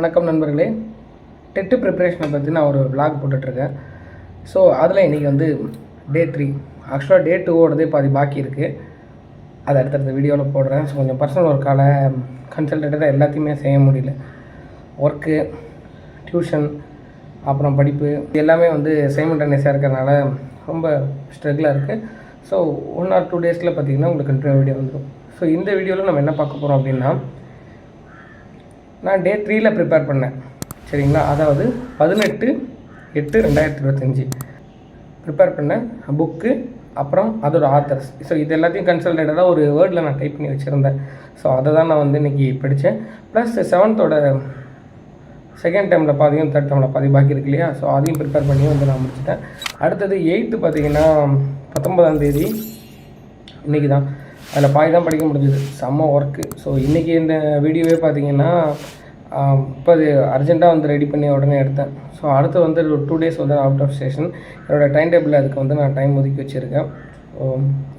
வணக்கம் நண்பர்களே. டெட்டு ப்ரிப்பரேஷனை பற்றி நான் ஒரு விளாக் போட்டுட்ருக்கேன். ஸோ அதில் இன்றைக்கி வந்து டே த்ரீ ஆக்சுவலாக டே டூவோடதே பாதி பாக்கி இருக்குது அதை அடுத்தடுத்த வீடியோவில் போடுறேன். ஸோ கொஞ்சம் பர்சனல் ஒர்க்கால் கன்சல்டேட்டாக எல்லாத்தையுமே செய்ய முடியல. ஒர்க்கு டியூஷன் அப்புறம் படிப்பு இது எல்லாமே வந்து சைமல்டேனியஸாக இருக்கிறனால ரொம்ப ஸ்ட்ரகிளாக இருக்குது ஸோ ஒன் ஆர் டூ டேஸில் பார்த்தீங்கன்னா உங்களுக்கு கண்டினியூ வீடியோ வந்துடும் ஸோ இந்த வீடியோவில் நம்ம என்ன பார்க்க போகிறோம் அப்படின்னா நான் டே த்ரீயில் ப்ரிப்பேர் பண்ணேன். சரிங்களா? அதாவது பதினெட்டு எட்டு ரெண்டாயிரத்தி இருபத்தஞ்சி. ப்ரிப்பேர் பண்ணேன். புக்கு அப்புறம் அதோட ஆத்தர்ஸ் ஸோ இது எல்லாத்தையும் கன்சல்டேட்டடாக ஒரு வேர்டில் நான் டைப் பண்ணி வச்சுருந்தேன். ஸோ அதை தான் நான் வந்து இன்றைக்கி படித்தேன் ப்ளஸ் செவன்த்தோட செகண்ட் டைமில் பாதியும் தேர்ட் டைமில் பாதி பாக்கி இருக்கு இல்லையா? ஸோ அதையும் ப்ரிப்பேர் பண்ணி வந்து நான் முடிச்சிட்டேன். அடுத்தது எயித்து பார்த்தீங்கன்னா பத்தொன்பதாம் தேதி. இன்றைக்கி தான் அதில் பாதி தான் படிக்க முடிஞ்சது. செம்ம ஒர்க்கு ஸோ இன்றைக்கி இந்த வீடியோவே பார்த்தீங்கன்னா இப்போ அது அர்ஜெண்ட்டாக வந்து ரெடி பண்ணி உடனே எடுத்தேன். ஸோ அடுத்து வந்து ஒரு டூ டேஸ் வந்து அவுட் ஆஃப் ஸ்டேஷன் என்னோடய டைம் டேபிள் அதுக்கு வந்து நான் டைம் ஒதுக்கி வச்சுருக்கேன். ஸோ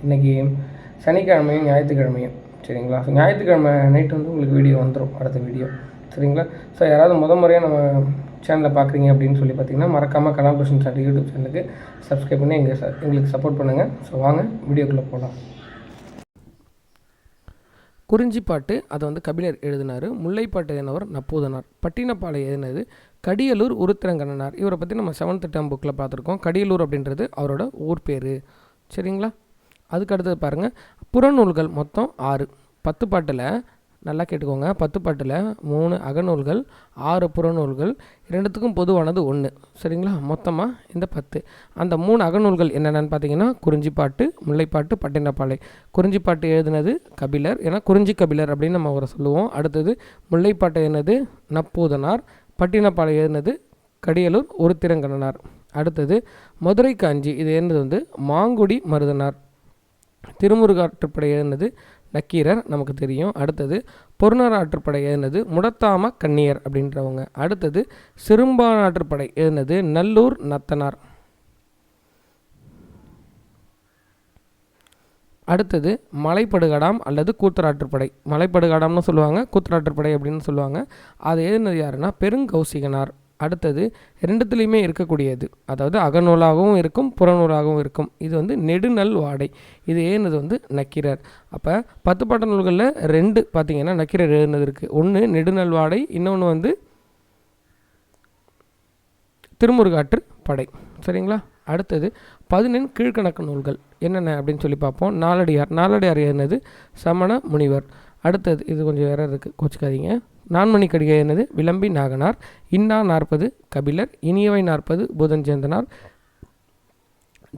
இன்றைக்கி சனிக்கிழமையும் ஞாயிற்றுக்கிழமையும் சரிங்களா? ஸோ ஞாயிற்றுக்கிழமை நைட் வந்து உங்களுக்கு வீடியோ வந்துடும் அடுத்த வீடியோ சரிங்களா? ஸோ யாராவது முத முறையாக நம்ம சேனலில் பார்க்குறீங்க அப்படின்னு சொல்லி பார்த்தீங்கன்னா மறக்காமல் கலாம் கிருஷ்ணன் சார் யூடியூப் சேனலுக்கு சப்ஸ்கிரைப் பண்ணி எங்கள் எங்களுக்கு சப்போர்ட் பண்ணுங்கள் ஸோ வாங்க வீடியோக்குள்ளே போகலாம் குறிஞ்சிப்பாட்டு அதை வந்து கபிலர் எழுதினார். முல்லைப்பாட்டு எழுதினவர் நப்பூதனார். பட்டினப்பாலை எழுதினது கடியலூர் உருத்திரங்கண்ணனார். இவரை பற்றி நம்ம செவன்த் டேம் புக்கில் பார்த்துருக்கோம். கடியலூர் அப்படின்றது அவரோட ஊர் பேர். சரிங்களா? அதுக்கு அடுத்தது பாருங்கள் புறநூல்கள் மொத்தம் ஆறு. பத்து பாட்டில் நல்லா கேட்டுக்கோங்க. பத்து பாட்டில் மூணு அகநூல்கள் ஆறு புறநூல்கள் இரண்டுத்துக்கும் பொதுவானது ஒன்று சரிங்களா? மொத்தமாக இந்த பத்து. அந்த மூணு அகநூல்கள் என்னென்னு பார்த்தீங்கன்னா குறிஞ்சிப்பாட்டு முல்லைப்பாட்டு பட்டினப்பாலை. குறிஞ்சிப்பாட்டு எழுதினது கபிலர். ஏன்னா குறிஞ்சி கபிலர் அப்படின்னு நம்ம அவரை சொல்லுவோம். அடுத்தது முல்லைப்பாட்டு எழுதினது நப்பூதனார். பட்டினப்பாலை எழுதினது கடியலூர் ஒருத்திரங்கண்ணனார் அடுத்தது மதுரை காஞ்சி. இது எழுதினது வந்து மாங்குடி மருதனார். திருமுருகாற்றுப்படை எழுதினது நக்கீரர் நமக்கு தெரியும். அடுத்தது பொருணர் ஆற்றுப்படை முடத்தாம கன்னியர் அப்படின்றவங்க. அடுத்தது சிறும்பானாற்றுப்படை எழுதினது நல்லூர் நத்தனார். அடுத்தது மலைப்படுகடாம் அல்லது கூத்தராற்றுப்படை மலைப்படுகடாம்னு சொல்லுவாங்க கூத்தராற்றுப்படை அப்படின்னு சொல்லுவாங்க. அது எழுதினது யாருன்னா? பெருங்கௌசிகனார். அடுத்தது ரெண்டுத்துலேயுமே இருக்கக்கூடியது. அதாவது அகநூலாகவும் இருக்கும் புறநூலாகவும் இருக்கும். இது வந்து நெடுநல் வாடை. இது ஏன்னது வந்து நக்கீரர். அப்போ பத்து பாட்ட நூல்களில் ரெண்டு பார்த்தீங்கன்னா நக்கீரர் எழுந்தது இருக்குது ஒன்று நெடுநல் வாடை இன்னொன்று வந்து திருமுருகாற்று படை. சரிங்களா? அடுத்தது பதினெண் கீழ்கணக்கு நூல்கள். என்னென்ன அப்படின்னு சொல்லி பார்ப்போம். நாலடியார். நாலடியார் எழுதினது சமண முனிவர். அடுத்தது இது கொஞ்சம் வேற இருக்குது கோச்சிக்காதீங்க. நான்மணி கடிகை என்னது? விளம்பி நாகனார் இன்னா நாற்பது கபிலர் இனியவை நாற்பது புதஞ்சேந்தனார்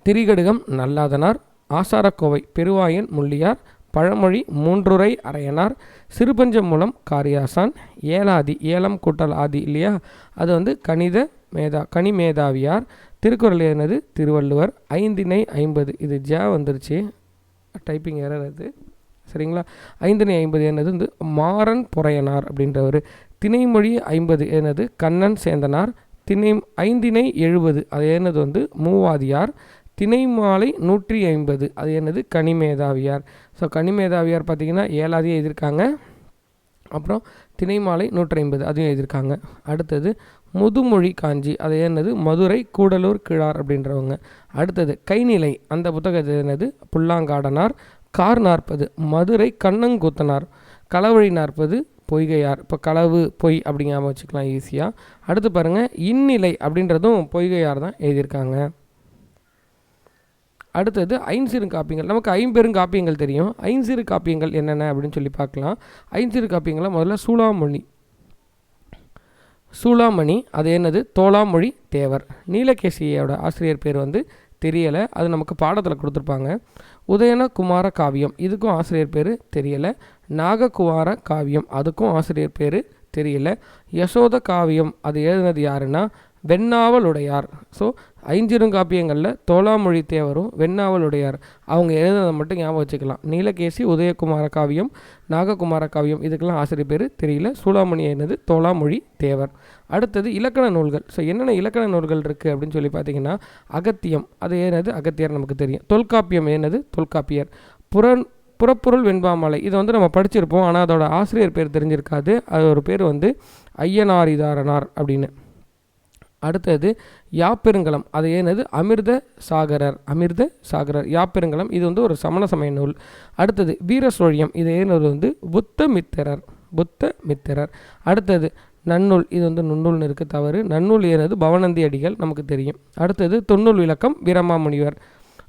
திரிகடுகம் நல்லாதனார் ஆசாரக்கோவை பெருவாயன் முள்ளியார் பழமொழி மூன்றுரை அரையனார் சிறுபஞ்சம் மூலம் காரியாசான் ஏலாதி ஏலம் கூட்டல் ஆதி இல்லையா? அது வந்து கணித மேதா கனி மேதாவியார் திருக்குறள் என்னது? திருவள்ளுவர் ஐந்தினை ஐம்பது. இது ஜ வந்துருச்சு. டைப்பிங் எரர் அது. சரிங்களா? ஐந்தனை ஐம்பது என்னது வந்து மாறன் பொறையனார் அப்படின்றவர். திணைமொழி ஐம்பது என்னது கண்ணன் சேந்தனார். திணை ஐந்தினை எழுபது அது என்னது வந்து மூவாதியார். திணைமாலை நூற்றி ஐம்பது அது என்னது கனிமேதாவியார். ஸோ கனிமேதாவியார் பார்த்திங்கன்னா ஏழாதியாக எழுதியிருக்காங்க. அப்புறம் திணைமாலை நூற்றி ஐம்பது அதையும் எழுதியிருக்காங்க. அடுத்தது முதுமொழி காஞ்சி அது என்னது மதுரை கூடலூர் கிழார் அப்படின்றவங்க. அடுத்தது கைநிலை அந்த புத்தகத்தை என்னது புல்லாங்காடனார். கார் நாற்பது மதுரை கண்ணங்கூத்தனார் களவழி நாற்பது பொய்கையார். இப்போ களவு பொய் அப்படிங்காம வச்சுக்கலாம் ஈஸியாக அடுத்து பாருங்கள் இந்நிலை அப்படின்றதும் பொய்கையார் தான் எழுதியிருக்காங்க. அடுத்தது ஐஞ்சிறு காப்பியங்கள். நமக்கு ஐம்பெரும் காப்பியங்கள் தெரியும். ஐஞ்சிறு காப்பியங்கள் என்னென்ன அப்படின்னு சொல்லி பார்க்கலாம். ஐஞ்சிறு காப்பியங்களை முதல்ல சூளாமொழி. சூளாமணி அது என்னது? தோளாமொழி தேவர். நீலகேசியோட ஆசிரியர் பேர் வந்து தெரியலை. அது நமக்கு பாடத்தில் கொடுத்துருப்பாங்க. உதயன குமார காவியம். இதுக்கும் ஆசிரியர் பேர் தெரியலை. நாககுமார காவியம். அதுக்கும் ஆசிரியர் பேர் தெரியல. யசோத காவியம். அது எழுதினது யாருன்னா வெண்ணாவலுடையார். ஸோ ஐஞ்சிருங்காப்பியங்களில் தோளாமொழி தேவரும் வெண்ணாவலுடையார். அவங்க எழுதுனதை மட்டும் ஞாபகம் வச்சுக்கலாம். நீலகேசி உதயகுமார காவியம் நாககுமார காவியம் இதுக்கெல்லாம் ஆசிரியர் பேர் தெரியல. சூளாமணி என்னது? தோளாமொழி தேவர் அடுத்தது இலக்கண நூல்கள். ஸோ என்னென்ன இலக்கண நூல்கள் இருக்குது அப்படின்னு சொல்லி பார்த்தீங்கன்னா அகத்தியம். அது ஏனது அகத்தியர் நமக்கு தெரியும். தொல்காப்பியம் என்னது? தொல்காப்பியர். புறன் புறப்பொருள் வெண்பாமலை. இது வந்து நம்ம படிச்சிருப்போம். ஆனால் அதோட ஆசிரியர் பேர் தெரிஞ்சிருக்காது. அது ஒரு பேர் வந்து ஐயனாரிதாரனார் அப்படின்னு. அடுத்தது யாப்பெருங்கலம். அது ஏனது அமிர்த சாகரர். அமிர்த சாகரர். யாப்பெருங்கலம். இது வந்து ஒரு சமண சமய நூல். அடுத்தது வீரசோழியம். இது ஏனது வந்து? புத்த மித்திரர் புத்த மித்திரர் அடுத்தது நன்னூல். இது வந்து நுண்ணூல்னு இருக்க தவறு. நன்னூல் ஏனது பவனந்தி அடிகள் நமக்கு தெரியும். அடுத்தது தொன்னூல் விளக்கம். வீரமாமுனிவர்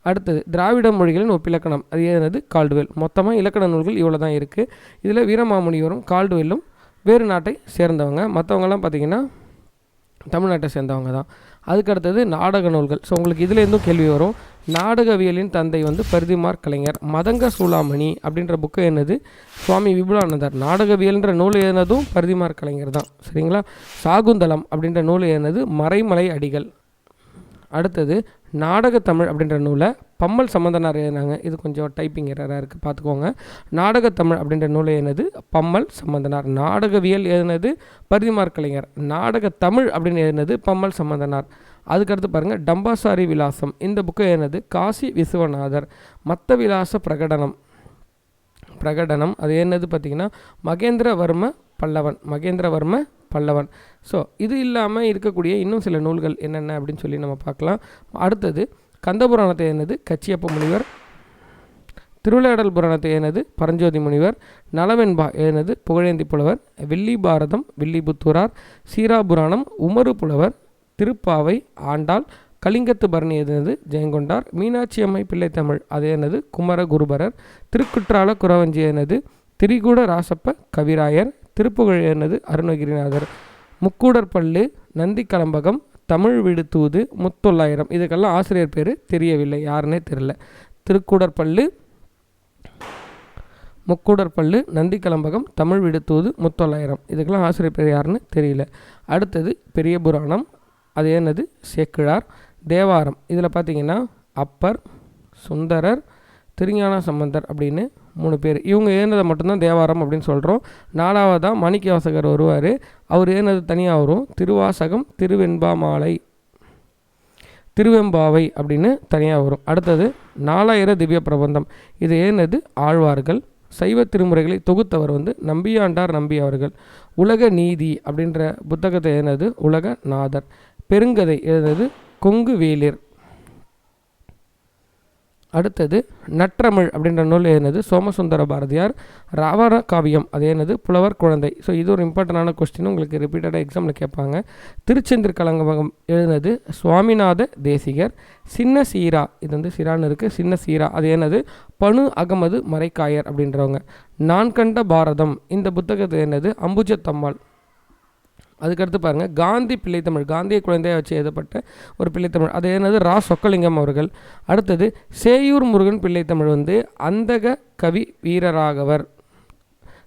அடுத்தது திராவிட மொழிகளின் ஒப்பிலக்கணம் அது ஏனது கால்டுவெல். மொத்தமாக இலக்கண நூல்கள் இவ்வளோ தான் இருக்குது இதில் வீரமாமுனிவரும் கால்டுவெல்லும் வேறு நாட்டை சேர்ந்தவங்க. மற்றவங்கலாம் பார்த்திங்கன்னா தமிழ்நாட்டை சேர்ந்தவங்க தான். அதுக்கு அடுத்தது நாடக நூல்கள். ஸோ உங்களுக்கு இதுலேருந்தும் கேள்வி வரும். நாடகவியலின் தந்தை வந்து பரிதிமார் கலைஞர். மதங்க சூளாமணி அப்படின்ற புக்கு என்னது? சுவாமி விபுலானந்தர். நாடகவியல்ன்ற நூல் எழுதினதும் பரிதிமார் கலைஞர் தான். சரிங்களா? சாகுந்தலம் அப்படின்ற நூல் எழுதினது மறைமலை அடிகள். அடுத்தது நாடகத்தமிழ் அப்படின்ற நூலை பம்மல் சம்பந்தனார் எழுதினாங்க. இது கொஞ்சம் டைப்பிங் எரராக இருக்குது பார்த்துக்கோங்க நாடகத்தமிழ் அப்படின்ற நூலை எழுதினது பம்மல் சம்பந்தனார். நாடகவியல் எழுதினது பரிதிமார் கலைஞர். நாடகத்தமிழ் அப்படின்னு எழுதினது பம்மல் சம்பந்தனார். அதுக்கடுத்து பாருங்கள் டம்பாசாரி விலாசம். இந்த புக்கை எழுதினது காசி விஸ்வநாதர். மத்த விலாச பிரகடனம். பிரகடனம் அது என்னது பார்த்திங்கன்னா மகேந்திரவர்ம பல்லவன். மகேந்திரவர்ம பல்லவன். ஸோ இது இல்லாமல் இருக்கக்கூடிய இன்னும் சில நூல்கள் என்னென்ன அப்படின்னு சொல்லி நம்ம பார்க்கலாம். அடுத்தது கந்தபுராணத்தை என்னது? கச்சியப்ப முனிவர். திருவிளையாடல் புராணத்தை ஏனது பரஞ்சோதி முனிவர். நலவெண்பா ஏனது புகழேந்தி புலவர். வில்லி பாரதம் வில்லிபுத்தூரார் சீராபுராணம் உமரு புலவர். திருப்பாவை ஆண்டாள். கலிங்கத்து பரணி எதுனது ஜெயங்கொண்டார். மீனாட்சி அம்மை பிள்ளைத்தமிழ் அது குமர குருபரர். திருக்குற்றால குறவஞ்சி எனது திரிகூட ராசப்ப கவிராயர். திருப்புகழ் எனது அருணகிரிநாதர். முக்கூடற்பள்ளு நந்தி கலம்பகம் தமிழ் விடுத்தூது முத்தொள்ளாயிரம். இதுக்கெல்லாம் ஆசிரியர் பேர் தெரியவில்லை. யாருன்னே தெரில திருக்கூடற்பள்ளு முக்கூடற்பள்ளு நந்திக்கலம்பகம் தமிழ் விடுத்தூது முத்தொள்ளாயிரம். இதுக்கெல்லாம் ஆசிரியர் பேர் யாருன்னு தெரியல. அடுத்தது பெரிய புராணம். அது என்னது? சேக்கிழார். தேவாரம். இதில் பார்த்தீங்கன்னா அப்பர் சுந்தரர் திருஞான சம்பந்தர் அப்படின்னு மூணு பேர். இவங்க ஏனதை மட்டும்தான் தேவாரம் அப்படின்னு சொல்கிறோம் நாலாவதாக மாணிக்கவாசகர் வருவார். அவர் ஏனது தனியாக வரும் திருவாசகம் திருவெண்பாமாலை திருவெம்பாவை அப்படின்னு தனியாக வரும் அடுத்தது நாலாயிர திவ்ய பிரபந்தம். இது ஏனது ஆழ்வார்கள். சைவ திருமுறைகளை தொகுத்தவர் வந்து நம்பியாண்டார் நம்பி அவர்கள். உலக நீதி அப்படின்ற புத்தகத்தை எழுதினது உலக நாதர். பெருங்கதை எழுதினது கொங்கு வேலிர். அடுத்தது நற்றமிழ் அப்படின்ற நூல் எழுதினது சோமசுந்தர பாரதியார் ராவண காவியம். அது என்னது? புலவர் குழந்தை. ஸோ இது ஒரு இம்பார்ட்டண்டான கொஸ்டின் உங்களுக்கு ரிப்பீட்டடாக எக்ஸாமில் கேட்பாங்க. திருச்செந்திர கலங்கமகம் எழுதினது சுவாமிநாத தேசிகர் சின்ன சீரா. இது வந்து சிரான்னு இருக்குது சின்ன சீரா. அது என்னது? பனு அகமது மரைக்காயர் அப்படின்றவங்க. நான் கண்ட பாரதம். இந்த புத்தகத்தை என்னது? அம்புஜத்தம்மாள். அதுக்கடுத்து பாருங்கள் காந்தி பிள்ளைத்தமிழ் காந்திய குழந்தையாக வச்சு எழுதப்பட்ட ஒரு பிள்ளைத்தமிழ். அது என்னது? ரா. சொக்கலிங்கம் அவர்கள். அடுத்தது சேயூர் முருகன் பிள்ளைத்தமிழ் வந்து அந்தக கவி வீரராகவர்.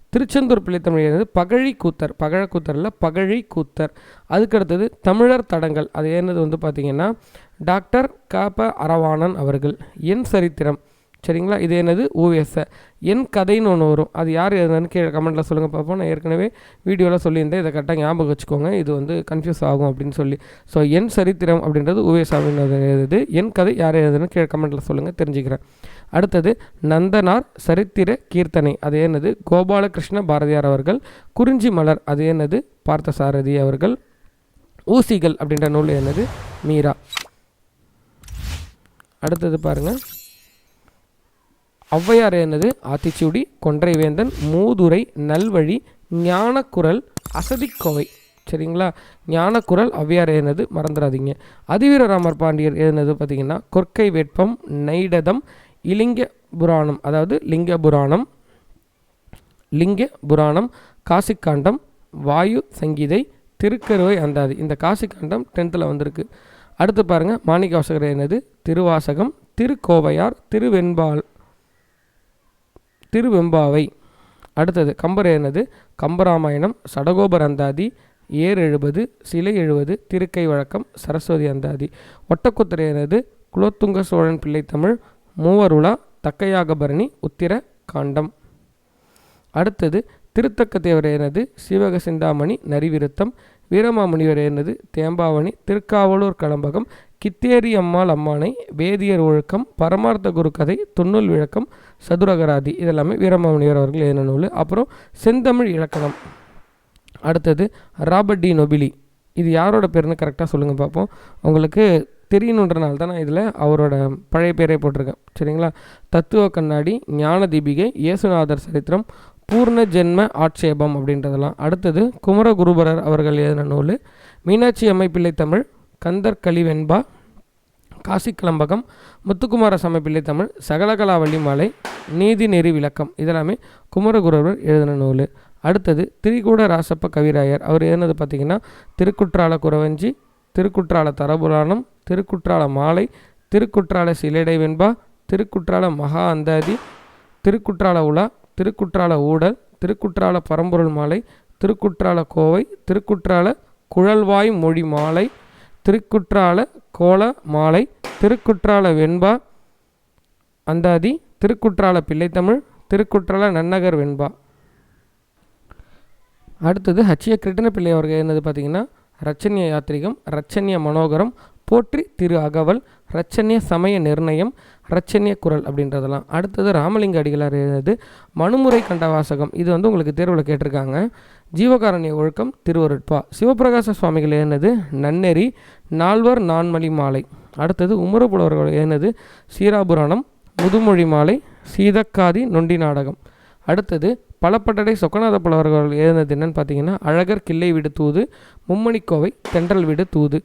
திருச்செந்தூர் பிள்ளைத்தமிழ் என்னது பகழி கூத்தர். பகழ கூத்தரில் பகழி கூத்தர். அதுக்கடுத்தது தமிழர் தடங்கள். அது என்னது வந்து பார்த்திங்கன்னா டாக்டர் காப்ப அரவாணன் அவர்கள். என் சரித்திரம். சரிங்களா? இது என்னது? ஓவியஸை என் கதைன்னு ஒன்று வரும். அது யார் எழுதுனு கீழே கமெண்ட்டில் சொல்லுங்கள் பார்ப்போம் நான் ஏற்கனவே வீடியோவில் சொல்லியிருந்தேன். இதை கரெக்டாக ஞாபகம் வச்சுக்கோங்க. இது வந்து கன்ஃபியூஸ் ஆகும் அப்படின்னு சொல்லி. ஸோ என் சரித்திரம் அப்படின்றது ஓவியசாமின் எழுது என் கதை யார் எழுதுன்னு கீழே கமெண்ட்டில் சொல்லுங்கள் தெரிஞ்சுக்கிறேன். அடுத்தது நந்தனார் சரித்திர கீர்த்தனை. அது என்னது? கோபாலகிருஷ்ண பாரதியார் அவர்கள் குறிஞ்சி மலர். அது என்னது? பார்த்தசாரதி அவர்கள் ஊசிகள் அப்படின்ற நூல் என்னது? மீரா. அடுத்தது பாருங்கள் ஔவையார் என்னது? ஆத்திச்சூடி கொன்றைவேந்தன் மூதுரை நல்வழி ஞானக்குரல் அசதிக்கோவை சரிங்களா? ஞானக்குரல் ஔவையார் எழுதினது மறந்துடாதீங்க. அதிவீரராமர் பாண்டியர் என்னது பார்த்திங்கன்னா? கொற்கை வெட்பம் நைடதம் இலிங்க புராணம். அதாவது லிங்க புராணம் லிங்க புராணம் காசிக்காண்டம் வாயு சங்கீதை திருக்கருவை அந்தாதி. இந்த காசிக்காண்டம் டென்த்தில் வந்திருக்கு. அடுத்து பாருங்கள் மாணிக்கவாசகர் என்னது? திருவாசகம் திருக்கோவையார் திருவெண்பால் திருவெம்பாவை. அடுத்தது கம்பர் என்னது? கம்பராமாயணம் சடகோபர் அந்தாதி ஏர் எழுபது சிலை எழுபது திருக்கை வழக்கம் சரஸ்வதி அந்தாதி. ஒட்டக்குத்தரை எனது குலோத்துங்க சோழன் பிள்ளைத்தமிழ் மூவருளா தக்கையாகபரணி உத்திர காண்டம். அடுத்தது திருத்தக்க தேவர் எனது சிவக சிந்தாமணி நரிவிருத்தம். வீரமாமுனிவரையனது தேம்பாவணி திருக்காவலூர் கலம்பகம் கித்தேரி அம்மாள் அம்மானை வேதியர் ஒழுக்கம் பரமார்த்த குருக்கதை துண்ணுல் விளக்கம் சதுரகராதி இதெல்லாமே வீரமாமுனிவர் அவர்கள் எழுதின நூல். அப்புறம் செந்தமிழ் இலக்கணம். அடுத்தது ராபர்ட் டி. நொபிலி. இது யாரோட பேருன்னு கரெக்டாக சொல்லுங்கள் பார்ப்போம். உங்களுக்கு தெரியணுன்றனால தான் நான் இதில் அவரோட பழைய பேரே போட்டிருக்கேன். சரிங்களா? தத்துவ கண்ணாடி ஞான தீபிகை இயேசுநாதர் சரித்திரம் பூர்ண ஜென்ம ஆட்சேபம் அப்படின்றதெல்லாம். அடுத்தது குமரகுருபரர் அவர்கள் எழுதின நூல். மீனாட்சி அம்மை பிள்ளை தமிழ் கந்தர் கலிவெண்பா காசி கிளம்பகம் முத்துக்குமார சமைப்பிள்ளை தமிழ் சகலகலாவள்ளி மாலை நீதி நெறி விளக்கம். இதெல்லாமே குமரகுருவர் எழுதின நூல். அடுத்தது திரிகூட ராசப்ப கவிராயர். அவர் எழுதினது பார்த்திங்கன்னா திருக்குற்றால குறவஞ்சி திருக்குற்றால தரபுராணம் திருக்குற்றால மாலை திருக்குற்றால சிலைடை வெண்பா திருக்குற்றால மகா அந்தாதி திருக்குற்றால உலா திருக்குற்றால ஊடல் திருக்குற்றால பரம்பொருள் மாலை திருக்குற்றால கோவை திருக்குற்றால குழல்வாய் மொழி மாலை திருக்குற்றால கோல மாலை திருக்குற்றால வெண்பா அந்தாதி திருக்குற்றால பிள்ளைத்தமிழ் திருக்குற்றால நன்னகர் வெண்பா. அடுத்தது ஹச்சிய கிருட்டின பிள்ளை அவர்கள் என்னது பார்த்தீங்கன்னா ரச்சன்ய யாத்ரிகம் ரச்சன்ய மனோகரம் போற்றி திரு அகவல் ரச்சன்ய சமய நிர்ணயம் ரச்சன்ய குரல் அப்படின்றதெல்லாம். அடுத்தது ராமலிங்க அடிகளார் எழுதினது மனுமுறை கண்ட வாசகம் இது வந்து உங்களுக்கு தேர்வில் கேட்டிருக்காங்க. ஜீவகாரண்ய ஒழுக்கம் திருவருட்பா. சிவபிரகாச சுவாமிகள் எழுதினது நன்னெறி நால்வர் நான்மலி மாலை. அடுத்தது உமரப்புலவர்கள் எழுதினது சீராபுராணம் முதுமொழி மாலை சீதக்காதி நொண்டி நாடகம். அடுத்தது பலப்பட்டடை சொக்கநாத புலவர்கள் எழுதினது என்னன்னு பார்த்தீங்கன்னா அழகர் கிள்ளை வீடு தூது மும்மணிக்கோவை தென்றல் வீடு தூது.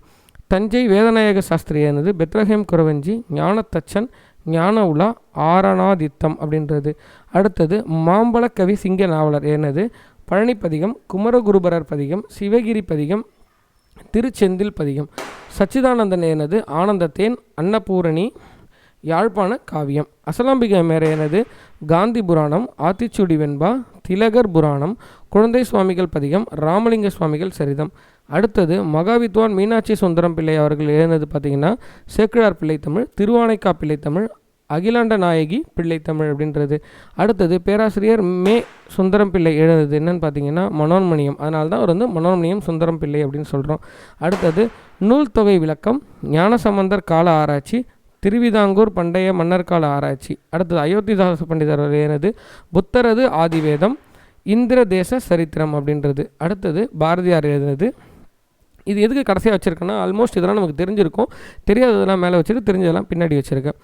தஞ்சை வேதநாயக சாஸ்திரி எழுதினது பெத்ரஹேம் குறவஞ்சி ஞானத்தச்சன் ஞான உலா ஆரணாதித்தம் அப்படின்றது. அடுத்தது மாம்பழக்கவி சிங்க நாவலர் எழுதினது பழனி பதிகம் குமரகுருபரர் பதிகம் சிவகிரி பதிகம் திருச்செந்தில் பதிகம். சச்சிதானந்தன் எனது ஆனந்தத்தேன் அன்னபூரணி யாழ்ப்பாண காவியம். அசலாம்பிகை எனது காந்தி புராணம் ஆத்திச்சூடி வெண்பா திலகர் புராணம் குழந்தை சுவாமிகள் பதிகம் ராமலிங்க சுவாமிகள் சரிதம். அடுத்தது மகாவித்வான் மீனாட்சி சுந்தரம் பிள்ளை அவர்கள் எழுந்தது பார்த்திங்கன்னா சேக்கிழார் பிள்ளைத்தமிழ் திருவானைக்கா பிள்ளை தமிழ் அகிலாண்ட நாயகி பிள்ளை தமிழ் அப்படின்றது. அடுத்தது பேராசிரியர் மே சுந்தரம் பிள்ளை எழுதுது. என்னன்னு பார்த்தீங்கன்னா மனோன்மணியம். அதனால தான் அவர் வந்து மனோன்மணியம் சுந்தரம் பிள்ளை அப்படின்னு சொல்கிறோம் அடுத்தது நூல் தொகை விளக்கம் ஞானசம்பந்தர் கால ஆராய்ச்சி திருவிதாங்கூர் பண்டைய மன்னர் கால ஆராய்ச்சி. அடுத்தது அயோத்திதாச பண்டிதர் எழுதினது புத்தரது ஆதிவேதம் இந்திர தேச சரித்திரம் அப்படின்றது. அடுத்தது பாரதியார் எழுதினது. இது எதுக்கு கடைசியாக வச்சுருக்கேன்னா ஆல்மோஸ்ட் இதெல்லாம் நமக்கு தெரிஞ்சிருக்கும். தெரியாததெல்லாம் மேலே வச்சுட்டு தெரிஞ்சதெல்லாம் பின்னாடி வச்சுருக்கேன்.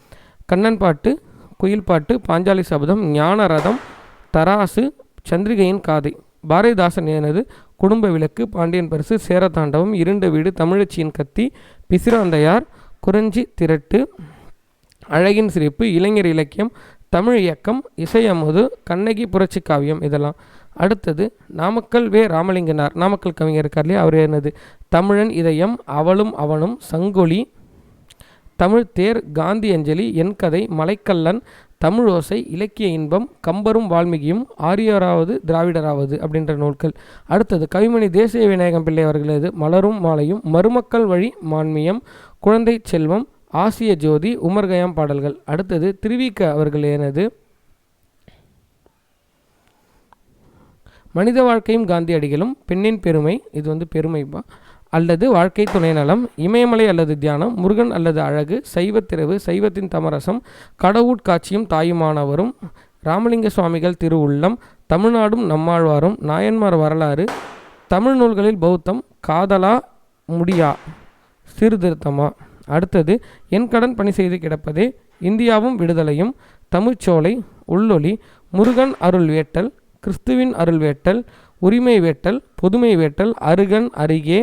கண்ணன் பாட்டு குயில் பாட்டு பாஞ்சாலி சபதம் ஞான ரதம் தராசு சந்திரிகையின் காதை. பாரதிதாசன் எனது குடும்ப விளக்கு பாண்டியன் பரிசு சேரதாண்டவம் இருண்ட வீடு தமிழச்சியின் கத்தி பிசிராந்தையார் குறிஞ்சி திரட்டு அழகின் சிரிப்பு இளைஞர் இலக்கியம் தமிழ் இயக்கம் இசையமுது கண்ணகி புரட்சி காவியம் இதெல்லாம். அடுத்தது நாமக்கல் வே. ராமலிங்கனார். நாமக்கல் கவிஞர் இருக்கார் இல்லையா? அவர் எனது தமிழன் இதயம் அவளும் அவனும் சங்கொலி தமிழ் தேர் காந்தி அஞ்சலி என் கதை மலைக்கல்லன் தமிழ் ஓசை இலக்கிய இன்பம் கம்பரும் வால்மீகியும் ஆரியராவது திராவிடராவது அப்படின்ற நூல்கள். அடுத்தது கவிமணி தேசிய விநாயகம் பிள்ளை அவர்களது மலரும் மாலையும் மருமக்கள் வழி மான்மியம் குழந்தை செல்வம் ஆசிய ஜோதி உமர்கயாம் பாடல்கள். அடுத்தது திருவிக்க அவர்கள் மனித வாழ்க்கையும் காந்தி அடிகளும் பெண்ணின் பெருமை இது வந்து பெருமைப்பா அல்லது வாழ்க்கை துணை நலம் இமயமலை அல்லது தியானம் முருகன் அல்லது அழகு சைவத்திரவு சைவத்தின் தமரசம் கடவுட்காட்சியும் தாயுமானவரும் ராமலிங்க சுவாமிகள் திருவுள்ளம் தமிழ்நாடும் நம்மாழ்வாரும் நாயன்மார் வரலாறு தமிழ் நூல்களில் பௌத்தம் காதலா முடியா சீர்திருத்தமா? அடுத்தது என் கடன் பணி செய்து கிடப்பதே இந்தியாவும் விடுதலையும் தமிழ்ச்சோலை உள்ளொளி முருகன் அருள் வேட்டல் கிறிஸ்துவின் அருள் வேட்டல் உரிமை வேட்டல் பொதுமை வேட்டல் அருகன் அருகே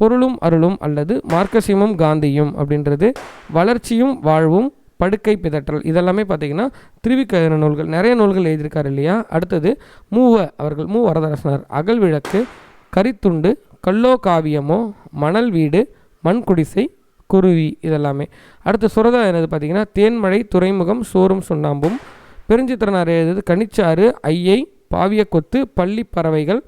பொருளும் அருளும் அல்லது மார்க்கசியமும் காந்தியும் அப்படின்றது வளர்ச்சியும் வாழ்வும் படுக்கை பிதற்றல். இதெல்லாமே பார்த்தீங்கன்னா திருவிக்கரண நூல்கள். நிறைய நூல்கள் எழுதியிருக்காரு இல்லையா? அடுத்தது மூவ அவர்கள் மூ வரதரசனார். அகல் விளக்கு கரித்துண்டு கல்லோ காவியமோ மணல் வீடு மண் குடிசை குருவி இதெல்லாமே. அடுத்து சுரதா என்னது பார்த்தீங்கன்னா தேன்மழை துறைமுகம் சோறும் சுண்ணாம்பும். பெருஞ்சித்திரனார் எழுதுது கனிச்சாறு ஐயை பாவிய கொத்து பள்ளி பறவைகள்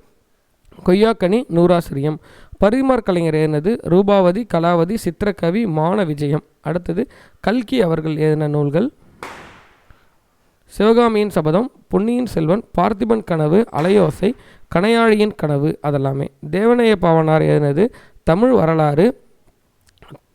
கொய்யாக்கனி நூறாசிரியம். பரிமார் கலைஞர் எழுதினது ரூபாவதி கலாவதி சித்திரக்கவி மான விஜயம். அடுத்தது கல்கி அவர்கள் எழுதின நூல்கள். சிவகாமியின் சபதம் பொன்னியின் செல்வன் பார்த்திபன் கனவு அலையோசை கனையாழியின் கனவு அதெல்லாமே. தேவனைய பாவனார் எழுதினது தமிழ் வரலாறு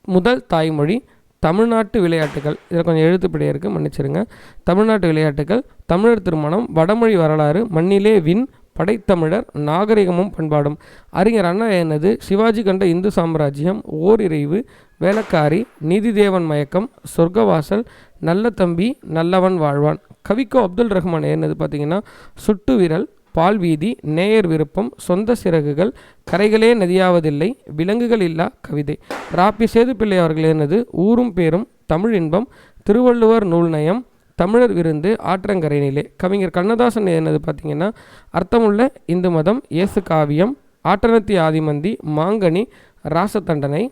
முதல் தாய்மொழி தமிழ்நாட்டு விளையாட்டுகள். இதில் கொஞ்சம் எழுத்துப்பிழையாக இருக்குது மன்னிச்சிருங்க. தமிழ்நாட்டு விளையாட்டுகள் தமிழர் திருமணம் வடமொழி வரலாறு மண்ணிலே வின் படைத்தமிழர் நாகரிகமும் பண்பாடும். அறிஞர் அண்ணா என்னது சிவாஜி கண்ட இந்து சாம்ராஜ்யம் ஓரிரைவு வேலக்காரி நீதிதேவன் மயக்கம் சொர்க்கவாசல் நல்ல தம்பி நல்லவன் வாழ்வான். கவிக்கோ அப்துல் ரஹ்மான் என்னது பார்த்தீங்கன்னா சுட்டு விரல் பால் வீதி நேயர் விருப்பம் சொந்த சிறகுகள் கரைகளே நதியாவதில்லை விலங்குகள் இல்லா கவிதை. ராப்பி சேதுப்பிள்ளை அவர்கள் என்னது ஊரும் பேரும் தமிழ் இன்பம் திருவள்ளுவர் நூல் நயம் தமிழர் விருந்து ஆற்றங்கரையினிலே. கவிஞர் கண்ணதாசன் என்னது பார்த்தீங்கன்னா அர்த்தமுள்ள இந்து மதம் இயேசு காவியம் ஆட்டனத்தி ஆதிமந்தி மாங்கனி ராசதண்டனை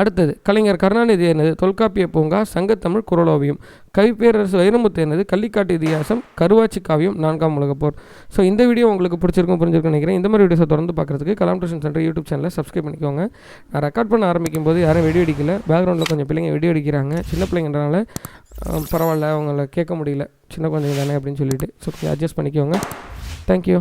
அடுத்தது கலைஞர் கருணாநிதி என்னது தொல்காப்பிய பூங்கா சங்கத்தமிழ் குரலோவியம் கவிப்பேரரசு வைரமுத்து என்னது கள்ளிக்காட்டு இதிகாசம் கருவாச்சி காவியம் நான்காம் உலகப்போர் ஸோ இந்த வீடியோ உங்களுக்கு பிடிச்சிருக்கும் புரிஞ்சிருக்குன்னு நினைக்கிறேன். இந்த மாதிரி வீடியோஸை தொடர்ந்து பார்க்குறதுக்கு கலாம் டியூஷன் சென்டர் யூடியூப் சேனலை சப்ஸ்கிரைப் பண்ணிக்கோங்க. நான் ரெக்கார்ட் பண்ண ஆரம்பிக்கும் போது யாரும் வெடி அடிக்கல. பேக்ரவுண்டில் கொஞ்சம் பிள்ளைங்க வெடி அடிக்கிறாங்க. சின்ன பிள்ளைங்கன்றனால பரவாயில்ல அவங்கள கேட்க முடியல. சின்ன குழந்தைங்க தானே அப்படின்னு சொல்லிட்டு. ஸோ கொஞ்சம் அட்ஜஸ்ட் பண்ணிக்கோங்க. தேங்க்யூ